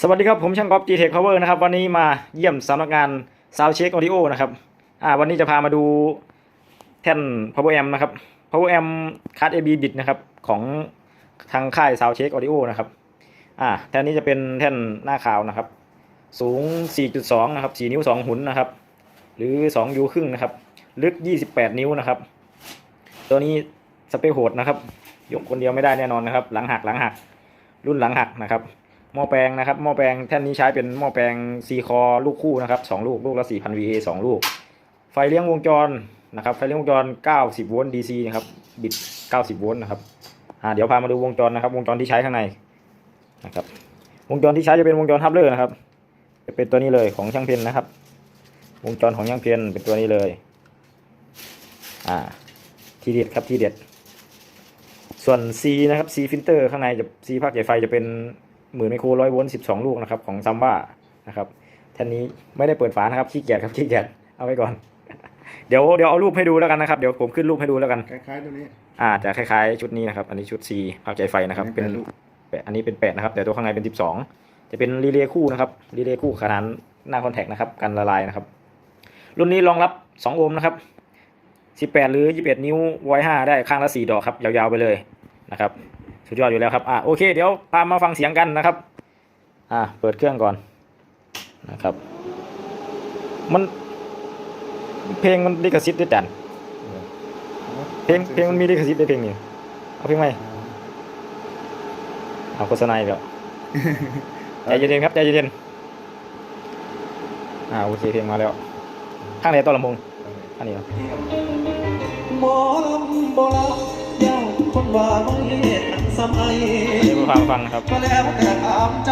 สวัสดีครับ ผมช่างก๊อฟ G-Tech Power นะครับ วันนี้มาเยี่ยมสำนักงาน Sound Check Audio นะครับอ่าวันนี้จะพามาดูแท่น Power Amp นะครับ Power Amp Card AB Bit นะครับ ของทางค่าย Sound Check Audio นะครับอ่าแท่นนี้จะเป็นแท่นหน้าขาวนะครับ สูง 4.2 นะครับ 4 นิ้ว 2 หุนนะครับ หรือ 2 ยูครึ่งนะครับ ลึก 28 นิ้วนะครับ ตัวนี้สเปคโหดนะครับ ยกคนเดียวไม่ได้แน่นอนนะครับ หลังหักหลังหัก รุ่นหลังหักนะครับ หม้อแปลงนะครับหม้อแปลงแท่นนี้ใช้เป็นหม้อแปลงซีคอลูกคู่นะครับสองลูกลูกละ4,000 VA สองลูก ไฟเลี้ยงวงจรนะครับไฟเลี้ยงวงจร 90 โวลต์ DC นะครับบิด 90 โวลต์นะครับอ่าเดี๋ยวพามาดูวงจรนะครับ วงจรที่ใช้ข้างในนะครับวงจรที่ใช้จะเป็นวงจรทับเลอร์นะครับ จะเป็นตัวนี้เลยของช่างเพนนะครับ วงจรของช่างเพนเป็นตัวนี้เลยอ่าทีเด็ดครับทีเด็ดส่วน C นะครับ C filter ข้างในจะ C ภาคใหญ่ไฟจะเป็น หมื่นไมโครร้อยโวลต์สิบสองลูกนะครับของซัมบ้านะครับแท่นนี้ไม่ได้เปิดฝานะครับขี้เกียจครับขี้เกียจเอาไว้ก่อน เดี๋ยวเดี๋ยวเอารูปให้ดูแล้วกันนะครับเดี๋ยวผมขึ้นรูปให้ดูแล้วกันคล้ายๆตัวนี้อ่าจะคล้ายๆชุดนี้นะครับ อันนี้ชุด C ภาคใหญ่ไฟนะครับ เป็นลูกแปดอันนี้เป็นแปดนะครับแต่ตัวข้างในเป็นสิบสองจะเป็นรีเลย์คู่นะครับรีเลย์คู่ขนาดหน้าคอนแทคนะครับกันละลายนะครับ รุ่นนี้รองรับสองโอห์มนะครับสิบแปดหรือยี่สิบเอ็ดนิ้วไวห้าได้ข้างละสี่ดอกครับยาวๆไปเลยนะครับ สุดยอดอยู่แล้วครับอ่าโอเคเดี๋ยวตามมาฟังเสียงกันนะครับอ่าเปิดเครื่องก่อนนะครับ มันเพลงมันลิขสิทธิ์ด้วยจันเพลงเพลงมันมีลิขสิทธิ์ด้วยเพลงนี้เอาเพลงไหมเอาโฆษณาอีกแล้วใจเย็นๆครับใจเย็นๆอ่าโอเคเพลงมาแล้วข้างไหนต้นลำโพงอันนี้เหรอหมอลำโบราณยากคน ว่าไม่ทันสมัยเดี๋ยวมาฟังฟังนะครับก็แล้วแต่ตามใจ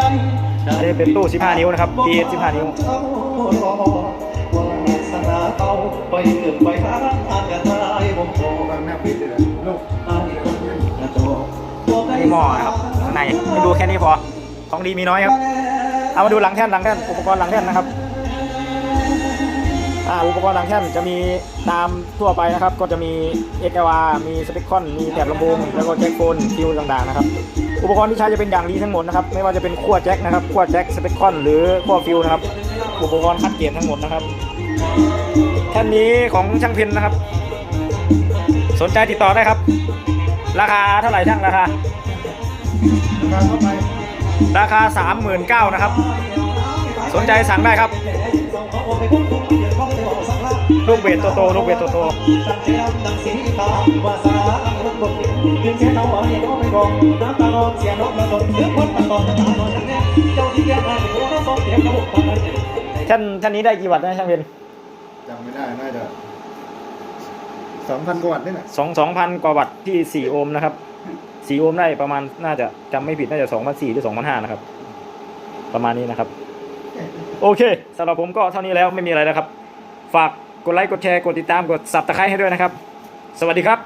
อันนี้เป็นตู้ 15 นิ้วนะครับ PS 15 นิ้วเจ้ารอวาสนาเก่าไปเกิดไปหาอากาศตายบ่พอฟังหน้าปิดเลยลูกอายคนกระโจกตัวใกล้นี่หม้อนะครับข้างในให้ดูแค่นี้พอของดีมีน้อยครับ เอามาดูหลังแท่นหลังแท่นอุปกรณ์หลังแท่นนะครับ อ่าอุปกรณ์หลังแท่นจะมีตามทั่วไปนะครับ ก็จะมีเอกวามีสเปคคอนมีแถบลำโพงแล้วก็แจ็คโฟนคิวต่างๆนะครับอุปกรณ์ที่ใช้จะเป็นอย่างดีทั้งหมดนะครับไม่ว่าจะเป็นขั้วแจ็คนะครับขั้วแจ็คสเปคคอนหรือขั้วฟิวนะครับอุปกรณ์คัดเกรดทั้งหมดนะครับแท่นนี้ของช่างเพนนะครับ สนใจติดต่อได้ครับ ราคาเท่าไหร่ช่างราคาราคาเท่าไหร่ราคา39,000นะครับ สนใจสั่งได้ครับ ลูกเวทโตโตลูกเวทโตโตสักเทียมดังสีตาวาสนาอังรักบทเพียงแค่เราหวังยังก็ไม่บอกน้ำตาลอนเสียนกระดนเสือพ้นตะกอนตะกอนจังแน่เจ้าที่แก้ไขหัวเราสองเสียงกระบอกตากันท่านท่านนี้ได้กี่วัตต์นะช่างเพนจำไม่ได้น่าจะสองพันกว่าวัตต์นี่แหละสองสองพันกว่าวัตต์ที่สี่โอห์มนะครับสี่โอห์มได้ประมาณน่าจะจำไม่ผิดน่าจะสองพันสี่หรือสองพันห้านะครับ ประมาณนี้นะครับ โอเคสำหรับผมก็เท่านี้แล้วไม่มีอะไรแล้วครับ ฝากกดไลค์กดแชร์กดติดตามกดสับตะไคร้ให้ด้วยนะครับ สวัสดีครับ